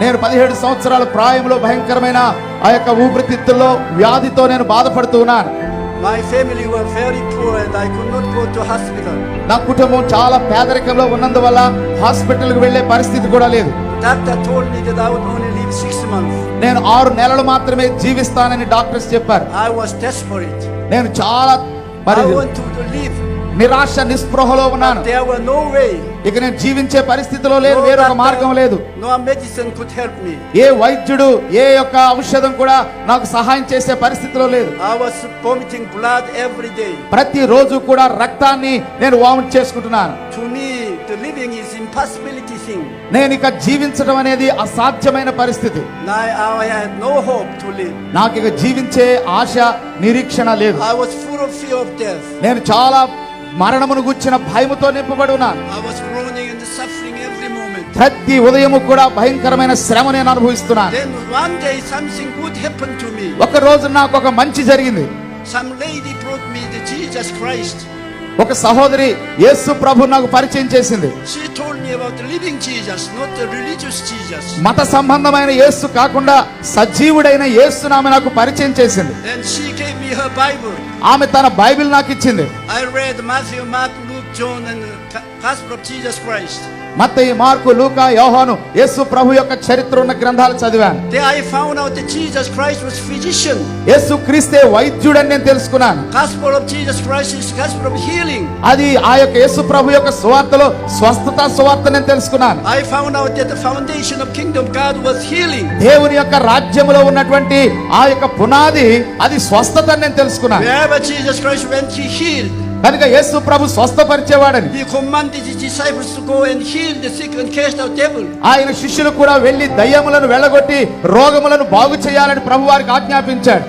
నేను పదిహేడు సంవత్సరాల ప్రాయంలో భయంకరమైన ఆ యొక్క ఊపిరితిత్తుల్లో వ్యాధితో నేను బాధపడుతూ ఉన్నాను My family were very poor and I could not go to hospital. నా కుటుంబం చాలా పేదరికంలో ఉన్నందువల్ల హాస్పిటల్కి వెళ్ళే పరిస్థితి కూడా లేదు Doctor told me that I would only live six months. నేను ఆరు నెలలు మాత్రమే జీవిస్తానని డాక్టర్స్ చెప్పారు I was desperate. నేను చాలా మరి I wanted to live. నిరాశ నిస్పృహలో ఉన్నాను. ఇక నేను జీవించే పరిస్థితిలో లేదు వేరొక మార్గం లేదు. ఏ వైద్యుడు ఏ యొక్క ఔషధం కూడా నాకు సహాయం చేసే పరిస్థితిలో లేదు. ప్రతి రోజు కూడా రక్తాన్ని నేను వామిట్ చేసుకుంటున్నాను. నేను ఇక జీవించడం అనేది అసాధ్యమైన పరిస్థితి. నాకు ఇక జీవించే ఆశ నిరీక్షణ లేదు. నేను చాలా మరణమును గుచ్చిన భయముతో నింపబడున్నాను ప్రతి ఉదయము కూడా భయంకరమైన శ్రమ నేను అనుభవిస్తున్నాను ఒక రోజు నాకు ఒక మంచి జరిగింది. Some lady brought me the Jesus Christ. ఒక సహోదరి యేసు ప్రభు నాకు పరిచయం చేసింది. మత సంబంధమైన యేసు కాకుండా సజీవుడైన యేసు ఆమె నాకు పరిచయం చేసింది. ఆమె తన బైబిల్ నాకు ఇచ్చింది. I read Matthew Mark John and gospel of Jesus Christ మత్తయి మార్కు లూకా యోహాను యేసు ప్రభు యొక్క చరిత్ర ఉన్న గ్రంథాలు చదివాను. I found out the Jesus Christ physician యేసు క్రీస్తే వైద్యుడని నేను తెలుసుకున్నాను. Gospel of Jesus Christ is gospel healing అది ఆ యొక్క యేసు ప్రభు యొక్క సువార్తలో స్వస్థత సువార్త నేను తెలుసుకున్నాను. I found out foundation of kingdom God was healing దేవుని యొక్క రాజ్యములో ఉన్నటువంటి ఆ యొక్క పునాది అది స్వస్థత నేను తెలుసుకున్నాను. Where Jesus Christ when he healed కనుక యేసు ప్రభు స్వస్థపరిచేవాడని. ఆయన శిష్యులు కూడా వెళ్ళి దయ్యములను వెళ్ళగొట్టి రోగములను బాగు చేయాలని ప్రభు వారికి ఆజ్ఞాపించాడు.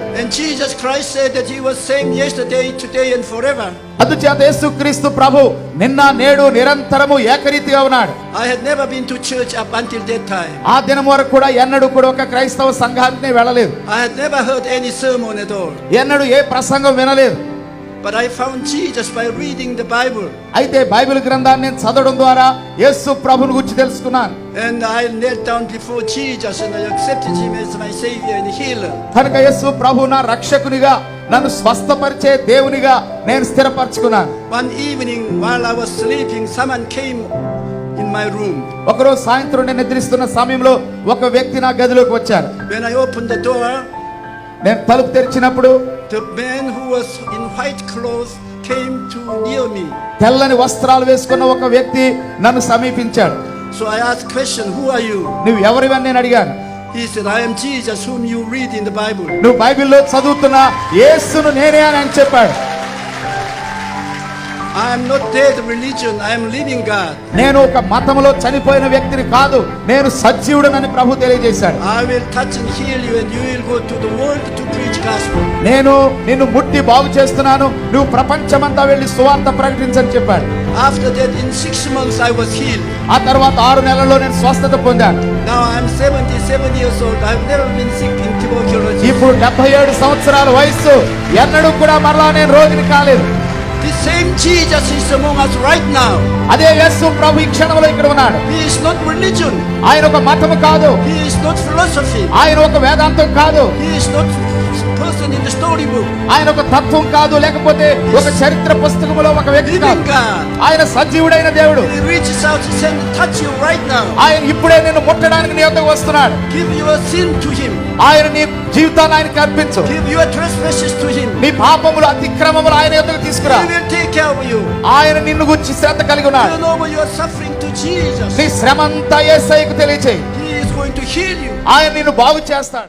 అందుచేత యేసు క్రీస్తు ప్రభు నిన్న నేడు నిరంతరము ఏకరీతిగా ఉన్నాడు. I had never been to ఆ దినం వరకు కూడా ఎన్నడూ కూడా ఒక క్రైస్తవ సంఘానికి వెళ్ళలేదు. ఐ హెడ్ నెవర్ హర్డ్ ఎన్నడూ ఏ ప్రసంగం వినలేదు. But I found Jesus by reading the Bible. అయితే బైబిల్ గ్రంథాన్ని నేను చదవడం ద్వారా యేసు ప్రభుని గురించి తెలుసుకున్నాను And I knelt down before Jesus and I accepted him as my Savior and healer. కనుక యేసు ప్రభు నా రక్షకునిగా నన్ను స్వస్థపరిచే దేవునిగా నేను స్థిరపరచుకున్నాను One evening while I was sleeping, someone came in my room. ఒకరోజు సాయంత్రం నేను నిద్రిస్తున్న సమయంలో ఒక వ్యక్తి నా గదిలోకి వచ్చారు When I opened the door, నేను తలుపు తెరిచినప్పుడు the man who was in white clothes came to near me. తెల్లని వస్త్రాలు వేసుకున్న ఒక వ్యక్తి నన్ను సమీపించాడు So I asked question, who are you? నువ్వు ఎవరివని నేను అడిగాను He said, I am Jesus whom you read in the Bible. నువ్వు బైబిల్లో చదువుతున్న యేసును నేనే అని చెప్పాడు నేను ఒక మతములో చనిపోయిన వ్యక్తిని కాదు నేను సజీవుడనని ప్రభు తెలియజేశాడు I will touch and heal you and you will go to the world to preach gospel. నేను నిన్ను ముట్టి బాగు చేస్తున్నాను నువ్వు ప్రపంచమంతా వెళ్ళి సువార్త ప్రకటించని చెప్పాడు After that, in six months, I was healed. ఆ తర్వాత ఆరు నెలల్లో నేను స్వస్థత పొందాను Now I am 77 years old. I've never been sick in tuberculosis. ఇప్పుడు డెబ్బై ఏడు సంవత్సరాల వయస్సు ఎన్నడూ కూడా మరలా నేను రోగిని కాలేదు The same Jesus is among us right now. అదే యేసు ప్రభు ఈ క్షణంలో ఇక్కడ ఉన్నాడు He is not religion. ఆయన ఒక మతము కాదు He is not philosophy. ఆయన ఒక వేదాంతం కాదు He is not వస్తుంది ఇన్ ద స్టోరీ బుక్ ఆయన ఒక తత్వం కాదు లేకపోతే ఒక చరిత్ర పుస్తకములో ఒక వ్యక్తి ఆయన సజీవుడైన దేవుడు. రీచెస్ ఆయన ఇప్పుడే నిన్ను ముట్టడానికి నీ యొక్క వస్తున్నాడు. గివ్ యువర్ ఆయన నీ జీవితాన్ని ఆయనకి అర్పించు. గివ్ నీ పాపములు అతిక్రమములు ఆయన వద్దకు తీసుకురా. హి ఆయన నిన్ను గురించి శ్రద్ధ కలిగి ఉన్నాడు. You know why you are నీ శ్రమంతా యేసయ్యకు తెలియజేయి హి ఆయన నిన్ను బాగు చేస్తాడు.